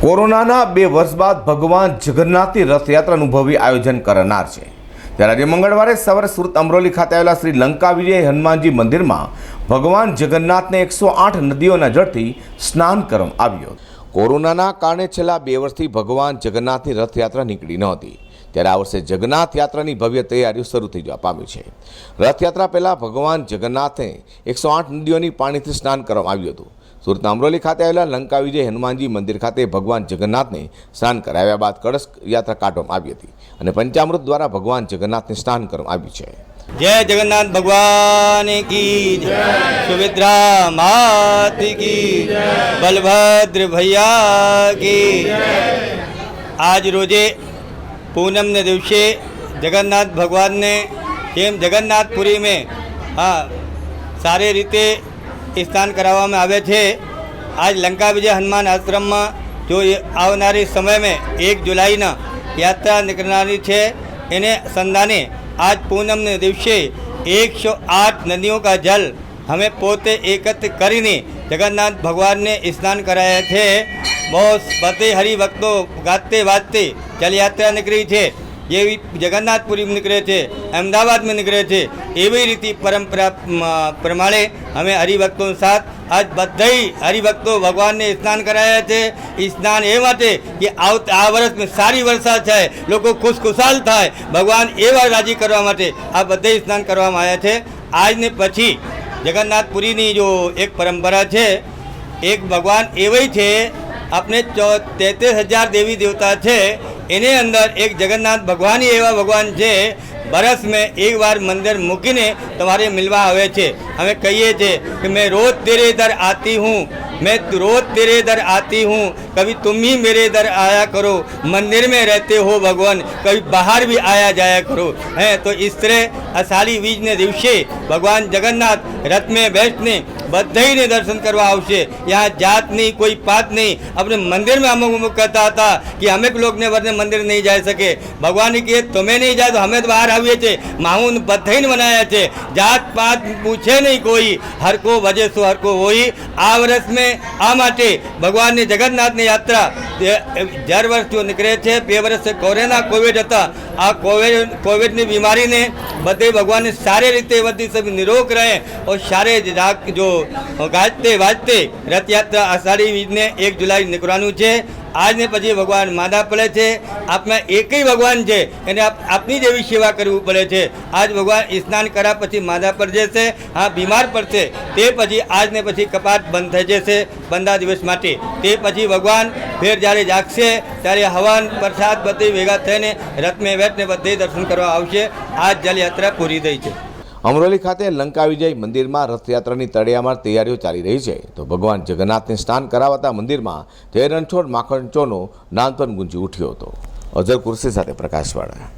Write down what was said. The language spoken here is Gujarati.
કોરોનાના બે વર્ષ બાદ ભગવાન જગન્નાથની રથયાત્રાનું ભવ્ય આયોજન કરનાર છે. ત્યારે આજે મંગળવારે સવારે સુરત અમરોલી ખાતે આવેલા શ્રી લંકા વિજય હનુમાનજી મંદિરમાં ભગવાન જગન્નાથને એકસો આઠ નદીઓના જળથી સ્નાન કરવામાં આવ્યું. કોરોનાના કારણે છેલ્લા બે વર્ષથી ભગવાન જગન્નાથની રથયાત્રા નીકળી ન હતી. ત્યારે આ વર્ષે જગન્નાથ યાત્રાની ભવ્ય તૈયારીઓ શરૂ થઈ જવા પામી છે. રથયાત્રા પહેલાં ભગવાન જગન્નાથે એકસો આઠ નદીઓની પાણીથી સ્નાન કરવામાં આવ્યું હતું. સુરતના અમરોલી ખાતે આવેલા લંકા વિજય હનુમાનજી મંદિર ખાતે ભગવાન જગન્નાથને સ્નાન કરાવ્યા બાદ કળશ યાત્રા કાઢવામાં આવી હતી અને પંચામૃત દ્વારા ભગવાન જગન્નાથને સ્નાન કરવામાં આવ્યું છે. જય જગન્નાથ ભગવાન કી સુભદ્રા માત કી બલભદ્ર ભૈયા કી આજ રોજે પૂનમને દિવસે જગન્નાથ ભગવાનને જેમ જગન્નાથપુરી હા, સારી રીતે સ્નાન કરાવવામાં આવે છે. આજ લંકા વિજય હનુમાન આશ્રમમાં જો આવનારી સમયમાં એક જુલાઈના યાત્રા નીકળનારી છે. એને સંધાને આજ પૂનમને દિવસે એકસો આઠ નદીઓ કા જલ અમે પોતે એકત્ર કરીને જગન્નાથ ભગવાનને સ્નાન કરાયા છે. બહુ બતે હરિભક્તો ગાતે વાતે જલયાત્રા નીકળી છે. જેવી જગન્નાથપુરી નીકળે છે અમદાવાદમાં નીકળે છે, એવી રીતે પરંપરા પ્રમાણે અમે હરિભક્તોનો સાથ આજ બધા હરિભક્તો ભગવાનને સ્નાન કરાયા છે. એ સ્નાન એ માટે કે આ વર્ષમાં સારી વરસાદ થાય, લોકો ખુશખુશાલ થાય, ભગવાન એવા રાજી કરવા માટે આ બધા સ્નાન કરવામાં આવ્યા છે. આજને પછી જગન્નાથપુરીની જો એક પરંપરા છે, એક ભગવાન એવી છે આપણે ચો, તેત્રીસ હજાર દેવી દેવતા છે એની અંદર એક જગન્નાથ ભગવાન એવા ભગવાન છે બરસ મેં એક વાર મંદિર મૂકીને તમારે મિલવા આવે છે. અમે કહીએ છીએ કે મેં રોજ તેરે દર આતી હું. मैं रोज तेरे दर आती हूँ कभी तुम ही मेरे दर आया करो मंदिर में रहते हो भगवान कभी बाहर भी आया जाया करो हैं तो इस तरह અષાઢી બીજને દિવસે ભગવાન જગન્નાથ રથ મેં બેસને બધાને દર્શન કરવા આવશે यहाँ जात नहीं कोई पात नहीं अपने मंदिर में अमुक अमुक कहता था कि हमें लोग ने वर्ने मंदिर नहीं जा सके भगवान ने कहे तुम्हें नहीं जाए तो हमें तो बाहर आविए थे माहून बधाई बनाया છે જાત પાત પૂછે નહીં કોઈ હર કો વજે સો હર કો હોઈ આ વર્ષ મેં આ માટે ભગવાનની જગન્નાથની યાત્રા દર વર્ષ નીકળે છે બે વર્ષ કોરોના કોવિડ હતા આ કોવિડ કોવિડની બીમારીને બધે ભગવાનને સારી રીતે બધી સભી નિરોગ રહે और જ રાગ જો ગાજતે વાજતે રથયાત્રા અષાઢી બીજને એક જુલાઈ નીકળવાનું છે. આજને પછી ભગવાન માદા પડે છે. આપમાં એકય ભગવાન છે એને આપની જેવી સેવા કરવી પડે છે. આજ ભગવાન સ્નાન કર્યા પછી માદા પર જશે. હા, બીમાર પડશે. તે પછી આજને પછી કપાટ બંધ થઈ જશે બંધા દિવસ માટે. તે પછી ભગવાન ફેર જ્યારે જાગશે ત્યારે હવન, પ્રસાદ બધી ભેગા થઈને રથમે વેટને બધે દર્શન કરવા આવશે. આજ જલયાત્રા પૂરી થઈ છે. અમરોલી ખાતે લંકા વિજય મંદિરમાં રથયાત્રાની તળિયામાં તૈયારીઓ ચાલી રહી છે. તો ભગવાન જગન્નાથને સ્નાન કરાવતા મંદિરમાં જય રણછોડ માખણચોનો નાનપણ ગુંજી ઉઠ્યો હતો. અઝર કુર્સી સાથે પ્રકાશવાળા.